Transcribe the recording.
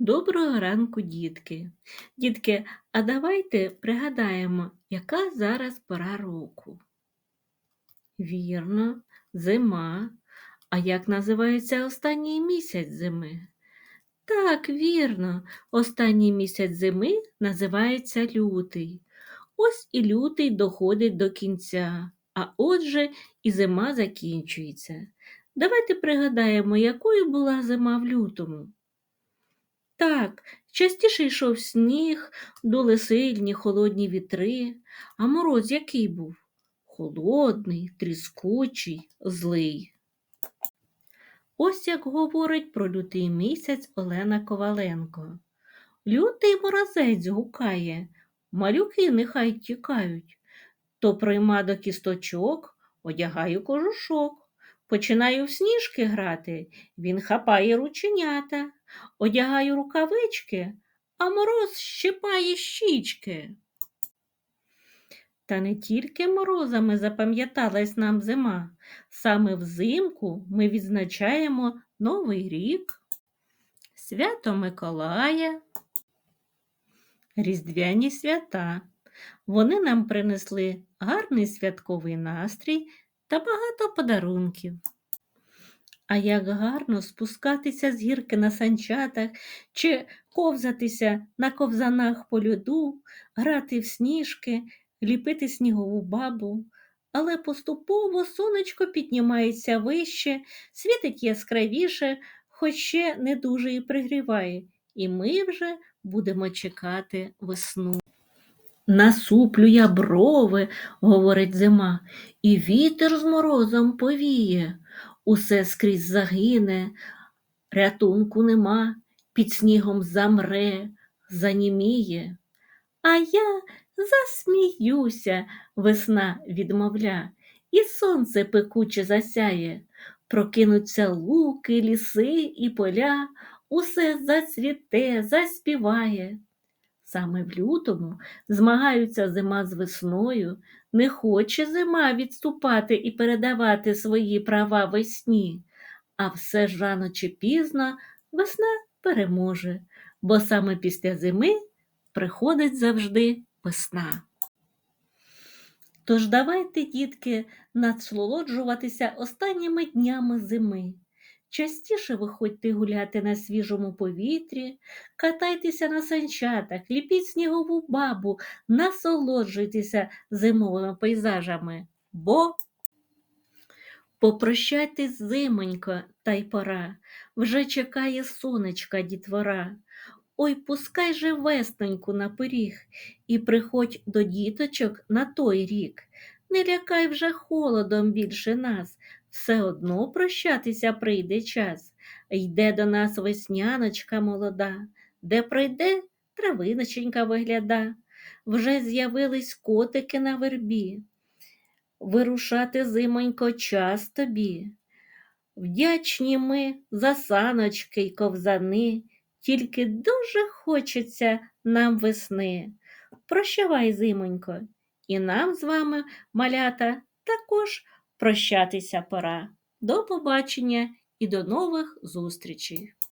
Доброго ранку, дітки. Дітки, а давайте пригадаємо, яка зараз пора року. Вірно, зима. А як називається останній місяць зими? Так, вірно, останній місяць зими називається лютий. Ось і лютий доходить до кінця, а отже і зима закінчується. Давайте пригадаємо, якою була зима в лютому. Так, частіше йшов сніг, дули сильні холодні вітри, а мороз який був? Холодний, тріскучий, злий. Ось як говорить про лютий місяць Олена Коваленко. Лютий морозець гукає, малюки нехай тікають. То прийма до кісточок, одягаю кожушок. Починаю в сніжки грати, він хапає рученята, одягаю рукавички, а мороз щипає щічки. Та не тільки морозами запам'яталась нам зима. Саме взимку ми відзначаємо Новий рік, свято Миколая, Різдвяні свята. Вони нам принесли гарний святковий настрій та багато подарунків. А як гарно спускатися з гірки на санчатах чи ковзатися на ковзанах по льоду, грати в сніжки, ліпити снігову бабу. Але поступово сонечко піднімається вище, світить яскравіше, хоч ще не дуже і пригріває, і ми вже будемо чекати весну. Насуплю я брови, говорить зима, і вітер з морозом повіє, усе скрізь загине, рятунку нема, під снігом замре, заніміє. А я засміюся, весна відмовля, і сонце пекуче засяє, прокинуться луки, ліси і поля, усе зацвіте, заспіває. Саме в лютому змагаються зима з весною, не хоче зима відступати і передавати свої права весні, а все ж рано чи пізно весна переможе, бо саме після зими приходить завжди весна. Тож давайте, дітки, насолоджуватися останніми днями зими. Частіше виходьте гуляти на свіжому повітрі, катайтеся на санчатах, ліпіть снігову бабу, насолоджуйтеся зимовими пейзажами, бо попрощайтесь зимонько, та й пора, вже чекає сонечка дітвора. Ой, пускай же весненьку на пиріг і приходь до діточок на той рік. Не лякай вже холодом більше нас, все одно прощатися прийде час. Йде до нас весняночка молода, де прийде травиноченька вигляда. Вже з'явились котики на вербі. Вирушати зимонько час тобі. Вдячні ми за саночки й ковзани, тільки дуже хочеться нам весни. Прощавай, зимонько, і нам з вами, малята, також прощатися пора. До побачення і до нових зустрічей!